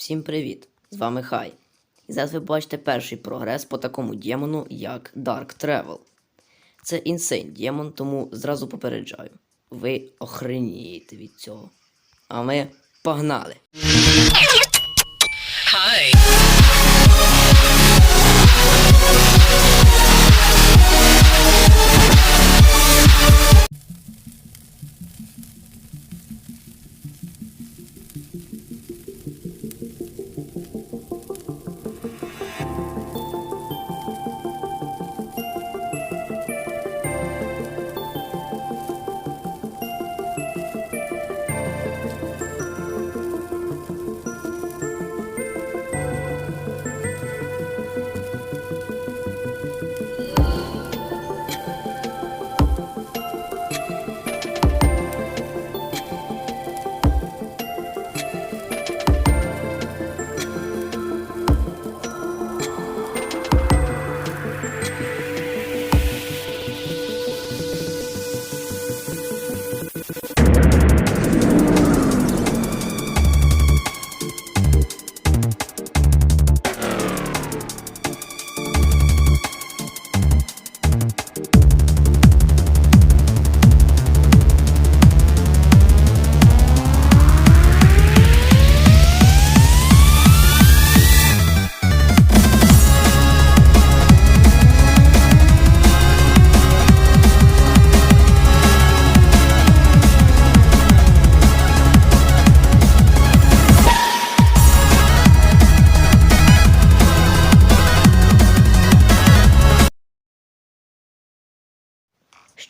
Всім привіт! З вами Хай. І зараз ви бачите перший прогрес по такому демону, як Dark Travel. Це інсейн демон, тому зразу попереджаю. Ви охренієте від цього. А ми погнали!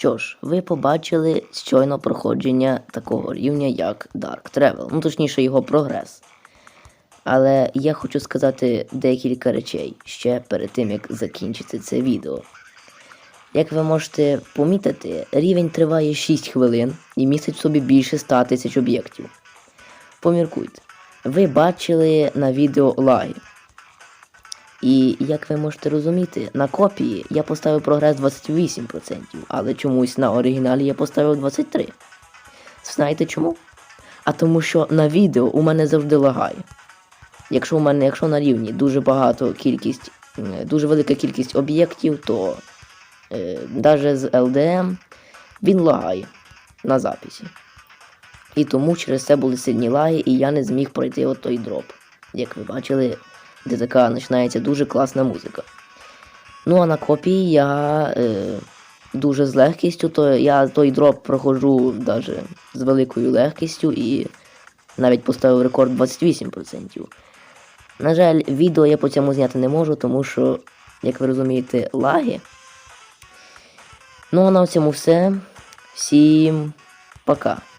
Що ж, ви побачили щойно проходження такого рівня, як Dark Travel, ну точніше його прогрес. Але я хочу сказати декілька речей ще перед тим, як закінчити це відео. Як ви можете помітити, рівень триває 6 хвилин і містить в собі більше 100 тисяч об'єктів. Поміркуйте, ви бачили на відео лаги. І як ви можете розуміти, на копії я поставив прогрес 28%, але чомусь на оригіналі я поставив 23%. Знаєте чому? А тому що на відео у мене завжди лагає. Якщо у мене, якщо на рівні дуже багато кількість, дуже велика кількість об'єктів, то е, навіть з LDM він лагає на записі. І тому через це були сильні лаги, і я не зміг пройти от той дроп. Як ви бачили, де така починається дуже класна музика. Ну а на копії я е, дуже з легкістю, то я той дроп проходжу даже з великою легкістю і навіть поставив рекорд 28%. На жаль, відео я по цьому зняти не можу, тому що, як ви розумієте, лаги. Ну а на цьому все. Всім пока.